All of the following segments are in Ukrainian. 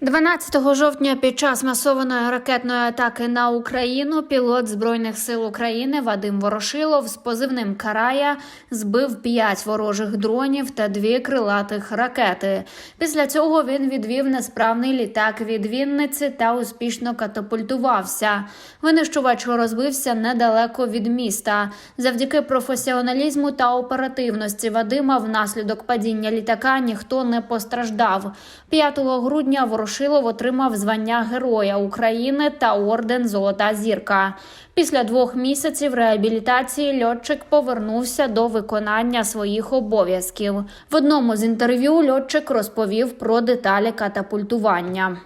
12 жовтня під час масованої ракетної атаки на Україну пілот збройних сил України Вадим Ворошилов з позивним Карая збив п'ять ворожих дронів та дві крилатих ракети. Після цього він відвів несправний літак від Вінниці та успішно катапультувався. Винищувач розбився недалеко від міста. Завдяки професіоналізму та оперативності Вадима внаслідок падіння літака ніхто не постраждав. 5 грудня Ворошилов отримав звання Героя України та орден Золота зірка. Після двох місяців реабілітації льотчик повернувся до виконання своїх обов'язків. В одному з інтерв'ю льотчик розповів про деталі катапультування.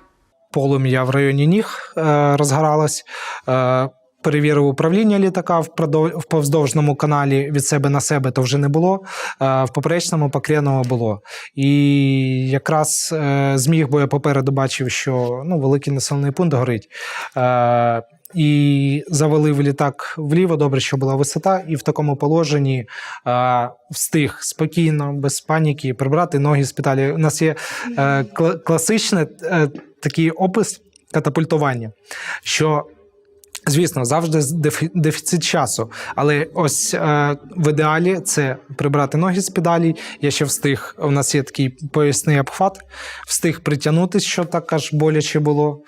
полум'я в районі ніг розгоралась. розгоралось. Е, перевірив управління літака в повздовжному каналі від себе на себе, то вже не було. Е, в поперечному покрєново було. І якраз е, зміг, бо я попереду бачив, що ну, великий населений пункт горить. Е, і завалив літак вліво, добре, що була висота, і в такому положенні е, встиг спокійно, без паніки, прибрати ноги з педалі. У нас є е, класичний е, такий опис катапультування, що. Звісно, завжди дефіцит часу. Але ось е, в ідеалі це прибрати ноги з педалі. Я ще встиг. У нас є такий поясний обхват, встиг притягнутися, що так аж боляче було.